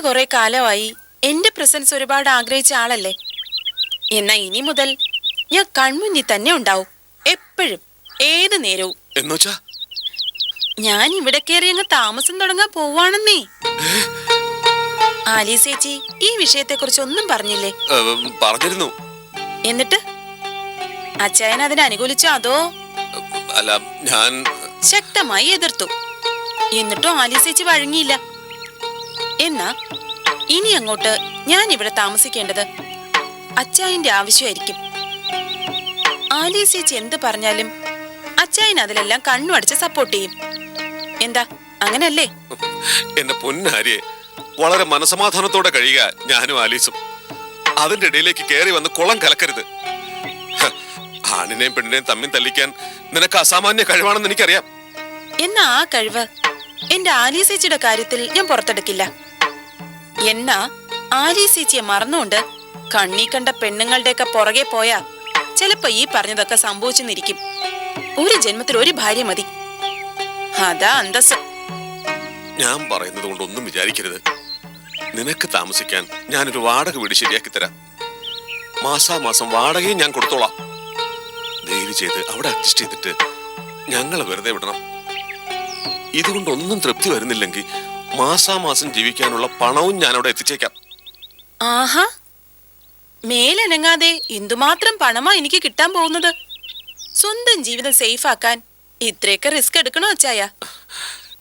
കുറെ കാലമായി എന്റെ പ്രസൻസ് ഒരുപാട് ആഗ്രഹിച്ച ആളല്ലേ? എന്നാ ഇനി മുതൽ ഞാൻ കൺമുന്നിൽ തന്നെ ഉണ്ടാവും. എപ്പോഴും ഏത് നേരവും. എന്നുവച്ചാ? ഞാൻ ഇവിടെ കയറി അങ്ങ് താമസം തുടങ്ങാൻ പോവാണെന്നേ ആലീസേച്ചി ഈ വിഷയത്തെ കുറിച്ച് ഒന്നും പറഞ്ഞില്ലേ? പറഞ്ഞിരുന്നു. എന്നിട്ട്? അച്ചായൻ അതിനെ അനുകൂലിച്ചോ അതോ? അല്ല ഞാൻ ശക്തമായി എതിർത്തു. എന്നിട്ടും ആലീസേച്ചി വഴങ്ങിയില്ല. എന്നാ ഇനി അങ്ങോട്ട് ഞാൻ ഇവിടെ താമസിക്കേണ്ടത് അച്ചായന്റെ ആവശ്യമായിരിക്കും. ആലീസേച്ചി എന്ത് പറഞ്ഞാലും അച്ചായൻ അതിലെല്ലാം കണ്ണു അടച്ച് സപ്പോർട്ട് ചെയ്യും. എന്താ അങ്ങനല്ലേ? എന്റെ പൊന്നാരിയെ വളരെ മനസമാധാനത്തോടെ കഴിയുക ഞാനും ആലീസും. അതിന്റെ ഇടയിലേക്ക് കയറി വന്ന് കുളം കലക്കരുത്. ആണിനെയും പെണ്ണിനെയും തമ്മിൽ തല്ലിക്കാൻ നിനക്ക് അസാമാന്യ കഴിവാണെന്ന് എനിക്കറിയാം. എന്നാ ആ കഴിവ്? എന്റെ ആലീസേച്ചിയുടെ കാര്യത്തിൽ ഞാൻ പുറത്തെടുക്കില്ല. എന്നാ ആലീസേച്ചിയെ മറന്നുകൊണ്ട് കണ്ണീ കണ്ട പെണ്ണുങ്ങളുടെയൊക്കെ പുറകെ പോയാ ചിലപ്പോ ഈ പറഞ്ഞതൊക്കെ സംഭവിച്ചെന്നിരിക്കും. ഒരു ജന്മത്തിൽ ഒരു ഭാര്യ മതി. അതാ അന്തസ് ഞാൻ പറയുന്നത് കൊണ്ട് ഒന്നും വിചാരിക്കരുത്. നിനക്ക് താമസിക്കാൻ ഞാനൊരു വാടക വീട് ശരിയാക്കി തരാം. മാസാമാസം വാടകയും ഞാൻ കൊടുത്തോളാം. ദയവ് ചെയ്ത് അവിടെ അഡ്ജസ്റ്റ് ചെയ്തിട്ട് ഞങ്ങളെ വെറുതെ വിടണം. ഇതുകൊണ്ടൊന്നും തൃപ്തി വരുന്നില്ലെങ്കിൽ മാസാമാസം ജീവിക്കാനുള്ള പണവും ഞാൻ അവിടെ എത്തിച്ചേക്കാം. ആഹാ. മേലനങ്ങാതെ എന്തുമാത്രം പണമാ എനിക്ക് കിട്ടാൻ പോകുന്നത്? സ്വന്തം ജീവിതം സേഫ് ആക്കാൻ ഇത്രയൊക്കെ റിസ്ക് എടുക്കണോ അച്ചായ?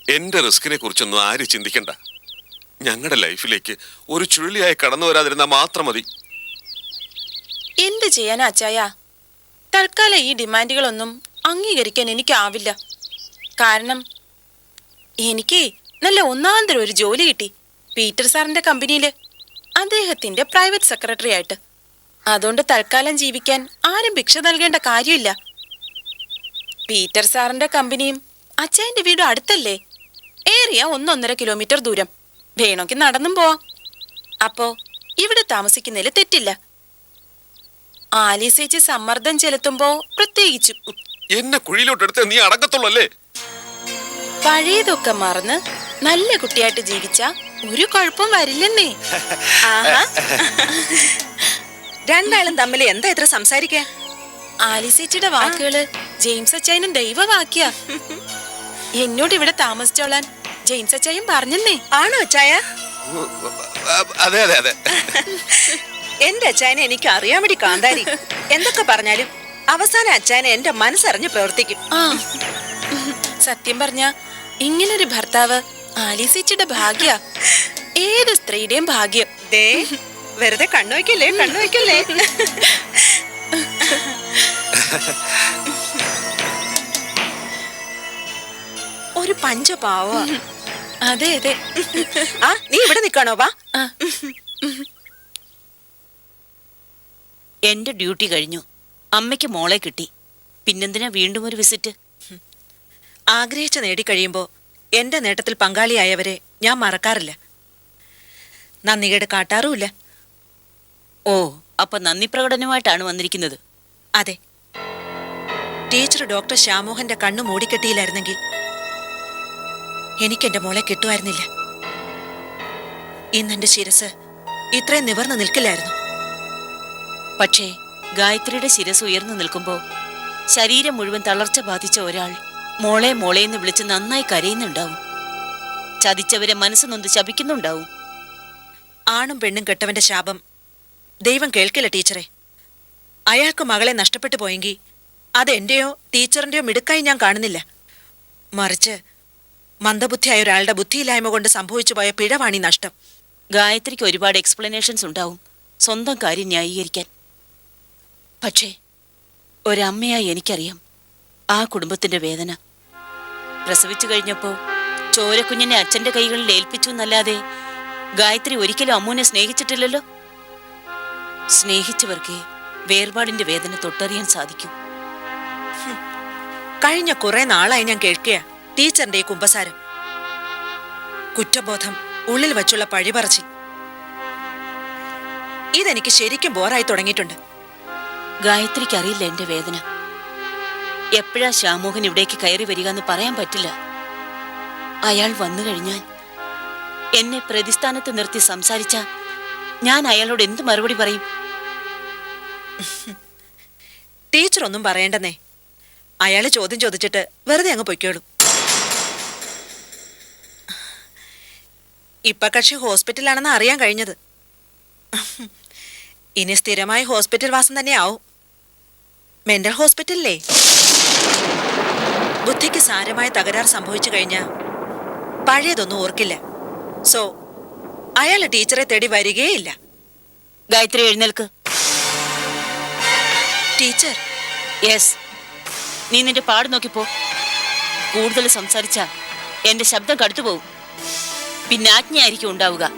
എന്റെ റിസ്കിനെ കുറിച്ചൊന്നും ആര് ചിന്തിക്കണ്ട. ഞങ്ങളുടെ ലൈഫിലേക്ക് ഒരു ചുഴലിയായി കടന്നു വരാതിരുന്ന മാത്രം മതി. എന്ത് ചെയ്യാനാ അച്ചായ? തൽക്കാലം ഈ ഡിമാൻഡുകളൊന്നും അംഗീകരിക്കാൻ എനിക്കാവില്ല. കാരണം എനിക്ക് നല്ല ഒന്നാന്തരം ഒരു ജോലി കിട്ടി. പീറ്റർ സാറിന്റെ കമ്പനിയിൽ. അദ്ദേഹത്തിന്റെ പ്രൈവറ്റ് സെക്രട്ടറി ആയിട്ട്. അതുകൊണ്ട് തൽക്കാലം ജീവിക്കാൻ ആരും ഭിക്ഷ നൽകേണ്ട കാര്യമില്ല. പീറ്റർ സാറിന്റെ കമ്പനിയും അച്ഛന്റെ വീടും അടുത്തല്ലേ? ഏറിയ ഒന്നൊന്നര കിലോമീറ്റർ ദൂരം. വേണമെങ്കിൽ നടന്നും പോവാം. അപ്പോ ഇവിടെ താമസിക്കുന്നതിൽ തെറ്റില്ല. ആലീസേച്ചി സമ്മർദ്ദം ചെലുത്തുമ്പോ പ്രത്യേകിച്ചും എന്നെ കുഴിയിലോട്ടെടുത്ത് നീ അടക്കത്തുള്ളല്ലേ പഴയതൊക്കെ മറന്ന് നല്ല കുട്ടിയായിട്ട് ജീവിച്ച ഒരു കുഴപ്പം വരില്ലെന്നേ. ആഹാ. രണ്ടാളും തമ്മിൽ എന്താ ഇത്ര സംസാരിക്കാൻ? ആലിസേച്ചിയുടെ വാക്കുകൾ ജെയിംസ് അച്ചായനും ദൈവവാക്യ. എന്നോട് ഇവിടെ താമസിച്ചോളാൻ ജെയിംസ് അച്ചായൻ പറഞ്ഞെന്നേ. ആണോ അച്ചായ? അതെ അതെ അതെ. എന്റെ അച്ചായനെ എനിക്ക് അറിയാൻ വേണ്ടി കാന്താരി. എന്തൊക്കെ പറഞ്ഞാലും അവസാനം അച്ചായനെ എന്റെ മനസ്സറിഞ്ഞ് പ്രവർത്തിക്കും. സത്യം പറഞ്ഞ ഇങ്ങനൊരു ഭർത്താവ് ആലിസേച്ചിയുടെ ഭാഗ്യ. ഏത് സ്ത്രീയുടെയും ഭാഗ്യം? ദേ വെറുതെ കണ്ണു വയ്ക്കല്ലേ കണ്ണു വയ്ക്കല്ലേ ഒരു പഞ്ച പാവ അതെ അതെ. ആ നീ ഇവിടെ നിൽക്കണോ? വാ. എന്റെ ഡ്യൂട്ടി കഴിഞ്ഞു. അമ്മയ്ക്ക് മോളെ കിട്ടി. പിന്നെന്തിനാ വീണ്ടും ഒരു വിസിറ്റ്? ആഗ്രഹിച്ച നേടിക്കഴിയുമ്പോൾ എന്റെ നേട്ടത്തിൽ പങ്കാളിയായവരെ ഞാൻ മറക്കാറില്ല. നന്ദികേട് കാട്ടാറുമില്ല. ഓ അപ്പൊ നന്ദി പ്രകടനമായിട്ടാണ് വന്നിരിക്കുന്നത്? അതെ. ടീച്ചർ ഡോക്ടർ ശ്യാമോഹന്റെ കണ്ണു മൂടിക്കെട്ടിയില്ലായിരുന്നെങ്കിൽ എനിക്കെന്റെ മോളെ കിട്ടുമായിരുന്നില്ല. ഇന്നെന്റെ ശിരസ് ഇത്രയും നിവർന്നു നിൽക്കില്ലായിരുന്നു. പക്ഷേ ഗായത്രിയുടെ ശിരസ് ഉയർന്നു നിൽക്കുമ്പോൾ ശരീരം മുഴുവൻ തളർച്ച ബാധിച്ച ഒരാൾ മോളെ മോളെ എന്ന് വിളിച്ച് നന്നായി കരയുന്നുണ്ടാവും. ചതിച്ചവരെ മനസ്സ് നൊന്ന് ശപിക്കുന്നുണ്ടാവും. ആണും പെണ്ണും കെട്ടവന്റെ ശാപം. ദൈവം കേൾക്കില്ല ടീച്ചറെ. അയാൾക്ക് മകളെ നഷ്ടപ്പെട്ടു പോയെങ്കിൽ അത് എന്റെയോ ടീച്ചറിന്റെയോ മിടുക്കായി ഞാൻ കാണുന്നില്ല. മറിച്ച് മന്ദബുദ്ധിയായ ഒരാളുടെ ബുദ്ധിയില്ലായ്മ കൊണ്ട് സംഭവിച്ചു പോയ പിഴവാണി നഷ്ടം. ഗായത്രിക്ക് ഒരുപാട് എക്സ്പ്ലനേഷൻസ് ഉണ്ടാവും. സ്വന്തം കാര്യം ന്യായീകരിക്കാൻ. പക്ഷേ ഒരമ്മയായി എനിക്കറിയാം ആ കുടുംബത്തിന്റെ വേദന. പ്രസവിച്ചു കഴിഞ്ഞപ്പോ ചോരക്കുഞ്ഞിനെ അച്ഛന്റെ കൈകളിൽ ഏൽപ്പിച്ചു എന്നല്ലാതെ ഗായത്രി ഒരിക്കലും അമ്മുവിനെ സ്നേഹിച്ചിട്ടില്ലല്ലോ? സ്നേഹിച്ചവർക്ക് വേർപാടിന്റെ വേദന തൊട്ടറിയാൻ സാധിക്കും. കഴിഞ്ഞ കുറെ നാളായി ഞാൻ കേൾക്കുക ടീച്ചറിന്റെ ഈ കുമ്പസാരം. കുറ്റബോധം ഉള്ളിൽ വച്ചുള്ള പഴിപറച്ചിൽ. ഇതെനിക്ക് ശരിക്കും ബോറായി തുടങ്ങിയിട്ടുണ്ട്. ഗായത്രിക്ക് അറിയില്ല എന്റെ വേദന. എപ്പോഴാ ശ്യാമോഹൻ ഇവിടേക്ക് കയറി വരിക എന്ന് പറയാൻ പറ്റില്ല. അയാൾ വന്നു കഴിഞ്ഞാൽ എന്നെ പ്രതിസ്ഥാനത്ത് നിർത്തി സംസാരിച്ച ഞാൻ അയാളോട് എന്ത് മറുപടി പറയും? ടീച്ചർ ഒന്നും പറയണ്ടെന്നേ. അയാൾ ചോദ്യം ചോദിച്ചിട്ട് വെറുതെ അങ്ങ് പൊയ്ക്കോളൂ. ഇപ്പൊ കക്ഷി ഹോസ്പിറ്റലാണെന്ന് അറിയാൻ കഴിഞ്ഞത്. ഇനി സ്ഥിരമായ ഹോസ്പിറ്റൽ വാസം തന്നെയാവും. മെന്റൽ ഹോസ്പിറ്റലിലേ. ബുദ്ധിക്ക് സാരമായ തകരാർ സംഭവിച്ചു കഴിഞ്ഞാ പഴയതൊന്നും ഓർക്കില്ല. സോ അയാൾ ടീച്ചറെ തേടി വരികയില്ല. ഗായത്രി എഴുന്നേൽക്ക്. ടീച്ചർ? യെസ് നീ നിന്റെ പാട് നോക്കിപ്പോ. കൂടുതൽ സംസാരിച്ച എന്റെ ശബ്ദം കടുത്തുപോകും പിന്നെ ആജ്ഞയായിരിക്കും ഉണ്ടാവുക.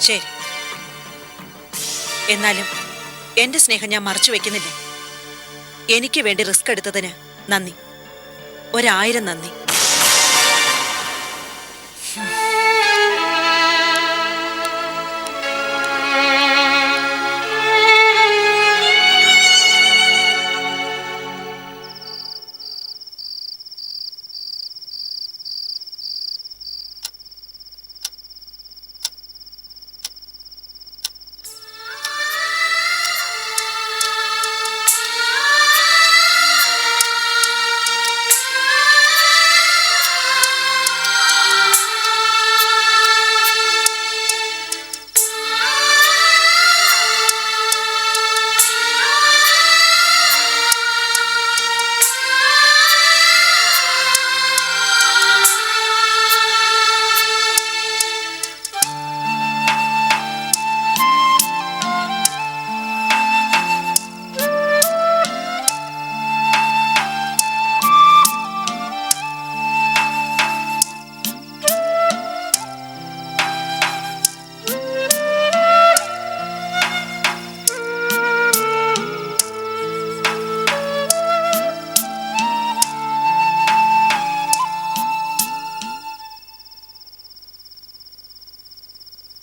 ശരി. എന്നാലും എന്റെ സ്നേഹം ഞാൻ മറച്ചു വെക്കുന്നില്ല. എനിക്ക് വേണ്ടി റിസ്ക് എടുത്തതിന് നന്ദി. ഒരായിരം നന്ദി.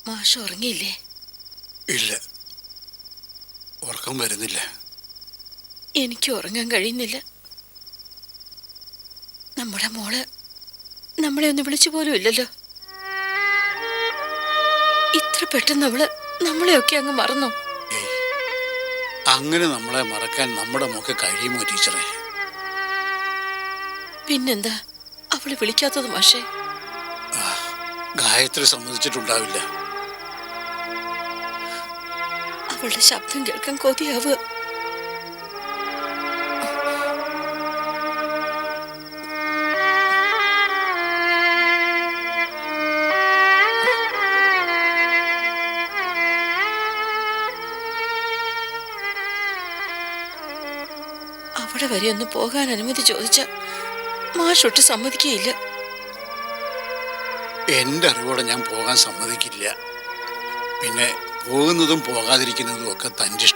മാഷ് ഉറങ്ങിയില്ലേ? ഇല്ല. ഉറക്കം വരുന്നില്ല. എനിക്ക് ഉറങ്ങാൻ കഴിയുന്നില്ല. നമ്മുടെ മോൾ നമ്മളെ ഒന്ന് വിളിച്ചു പോലും ഇല്ലല്ലോ. ഇത്ര പെട്ടെന്ന് അവൾ നമ്മളെയൊക്കെ അങ്ങ് മറന്നോ? അങ്ങനെ നമ്മളെ മറക്കാൻ നമ്മുടെ മോക്ക് കഴിയുമോ ടീച്ചറെ? പിന്നെന്താ? അവൾ വിളിക്കാത്തത് മാഷേ. ഗായത്രി സമ്മതിച്ചിട്ടുണ്ടാവില്ല. അവളുടെ ശബ്ദം കേൾക്കാൻ കൊതിയാവുക അവിടെ വരെ ഒന്ന് പോകാൻ അനുമതി ചോദിച്ച മാഷൊട്ട് സമ്മതിക്കുകയില്ല. എന്റെ അറിവോടെ ഞാൻ പോകാൻ സമ്മതിക്കില്ല. പിന്നെ പോകുന്നതും പോകാതിരിക്കുന്നതും ഒക്കെ തന്റെ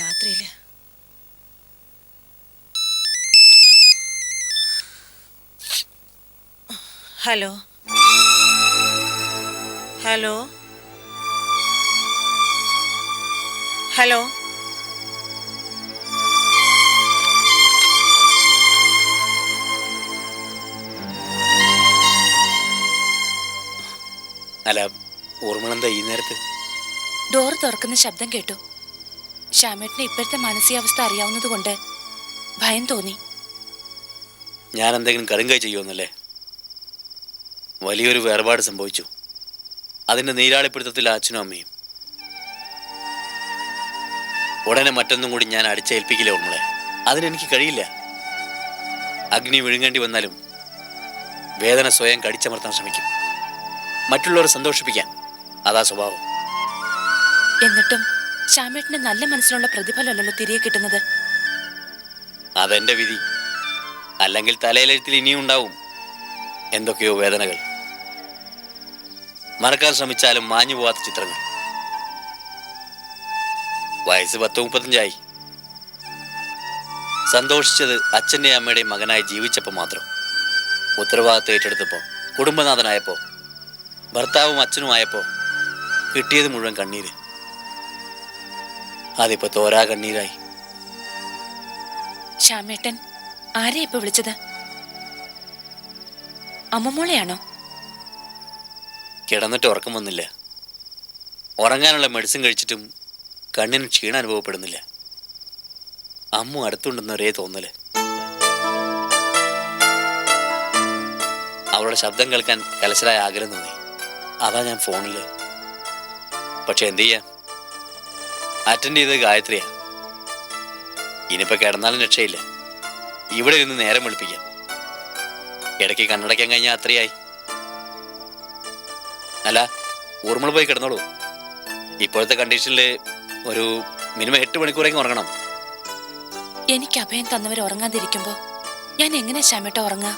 രാത്രിയിൽ ഹലോ. ഹലോ. ഹലോ. അല്ല ഓർമ്മ എന്താ ഈ നേരത്ത്? ഡോർ തുറക്കുന്ന ശബ്ദം കേട്ടു. ശ്യാമേട്ടന് ഇപ്പോഴത്തെ മാനസികാവസ്ഥ അറിയാവുന്നത് കൊണ്ട് ഭയം തോന്നി. ഞാൻ എന്തെങ്കിലും കടുങ്കൈ ചെയ്യുമെന്നല്ലേ? വലിയൊരു വേർപാട് സംഭവിച്ചു. അതിന്റെ നീരാളിപ്പിടുത്തത്തിൽ അച്ഛനും അമ്മയും. ഉടനെ മറ്റൊന്നും കൂടി ഞാൻ അടിച്ചേൽപ്പിക്കില്ല ഉമ്മളെ? അതിനെനിക്ക് കഴിയില്ല. അഗ്നി വിഴുങ്ങേണ്ടി വന്നാലും വേദന സ്വയം കടിച്ചമർത്താൻ ശ്രമിക്കും. മറ്റുള്ളവരെ സന്തോഷിപ്പിക്കാൻ. അതാ സ്വഭാവം. എന്നിട്ടും ശ്യാമേട്ടന് നല്ല മനസ്സിലുള്ള പ്രതിഫലമല്ലല്ലോ തിരികെ കിട്ടുന്നത്. അതെന്റെ വിധി. അല്ലെങ്കിൽ തലയിലെഴുത്തിൽ ഇനിയും ഉണ്ടാവും. എന്തൊക്കെയോ വേദനകൾ. മറക്കാൻ ശ്രമിച്ചാലും മാഞ്ഞു പോവാത്ത ചിത്രങ്ങൾ. വയസ്സ് പത്ത് മുപ്പത്തഞ്ചായി. സന്തോഷിച്ചത് അച്ഛന്റെയും അമ്മയുടെയും മകനായി ജീവിച്ചപ്പോൾ മാത്രം. ഉത്തരവാദിത്വം ഏറ്റെടുത്തപ്പോൾ കുടുംബനാഥനായപ്പോൾ ഭർത്താവും അച്ഛനും അച്ഛനുമായപ്പോൾ കിട്ടിയത് മുഴുവൻ കണ്ണീര്. അതിപ്പോ തോരാ കണ്ണീരായി. ശ്യാമേട്ടൻ ആരെയാ ഇപ്പൊ വിളിച്ചത്? അമ്മമോളെയാണോ? കിടന്നിട്ട് ഉറക്കം വന്നില്ല. ഉറങ്ങാനുള്ള മെഡിസിൻ കഴിച്ചിട്ടും കണ്ണിന് ക്ഷീണം അനുഭവപ്പെടുന്നില്ല. അമ്മ അടുത്തുണ്ടെന്ന് ഒരേ തോന്നൽ. അവളുടെ ശബ്ദം കേൾക്കാൻ കലശലായ ആഗ്രഹം തോന്നി. അതാ ഞാൻ ഫോണിൽ. പക്ഷെ എന്തു ചെയ്യാം? അറ്റൻഡ് ചെയ്തത് ഗായത്രിയാ. ഇനിയിപ്പോ കിടന്നാലും രക്ഷയില്ല. ഇവിടെ ഇരുന്ന് നേരം വെളുപ്പിക്കാം. ഇടയ്ക്ക് കണ്ണടയ്ക്കാൻ കഴിഞ്ഞാൽ അത്രയായി. അല്ല ഊർമ്മൾ പോയി കിടന്നോളൂ. ഇപ്പോഴത്തെ കണ്ടീഷനിൽ ഒരു മിനിമം എട്ട് മണിക്കൂറെങ്കിലും ഉറങ്ങണം. എനിക്ക് അഭയം തന്നവർ ഉറങ്ങാതിരിക്കുമ്പോ ഞാൻ എങ്ങനെ ശ്യാമേട്ട ഉറങ്ങാ?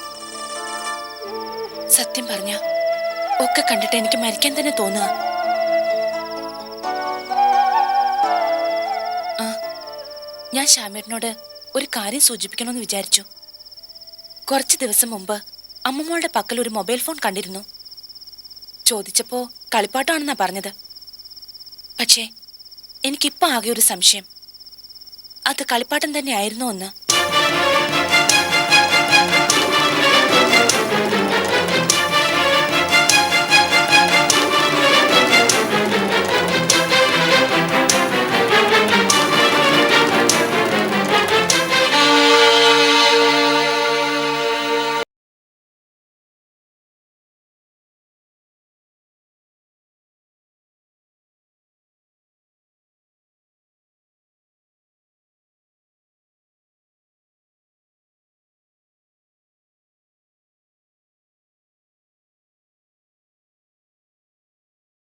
സത്യം പറഞ്ഞ ഒക്കെ കണ്ടിട്ട് എനിക്ക് മരിക്കാൻ തന്നെ തോന്നുക. ഞാൻ ശ്യാമേട്ടനോട് ഒരു കാര്യം സൂചിപ്പിക്കണമെന്ന് വിചാരിച്ചു. കുറച്ച് ദിവസം മുമ്പ് അമ്മമ്മോളുടെ പക്കൽ ഒരു മൊബൈൽ ഫോൺ കണ്ടിരുന്നു. ചോദിച്ചപ്പോ കളിപ്പാട്ടാണെന്നാ പറഞ്ഞത്. പക്ഷേ എനിക്കിപ്പോ ആകെ ഒരു സംശയം. അത് കളിപ്പാട്ടം തന്നെ ആയിരുന്നോ എന്ന്.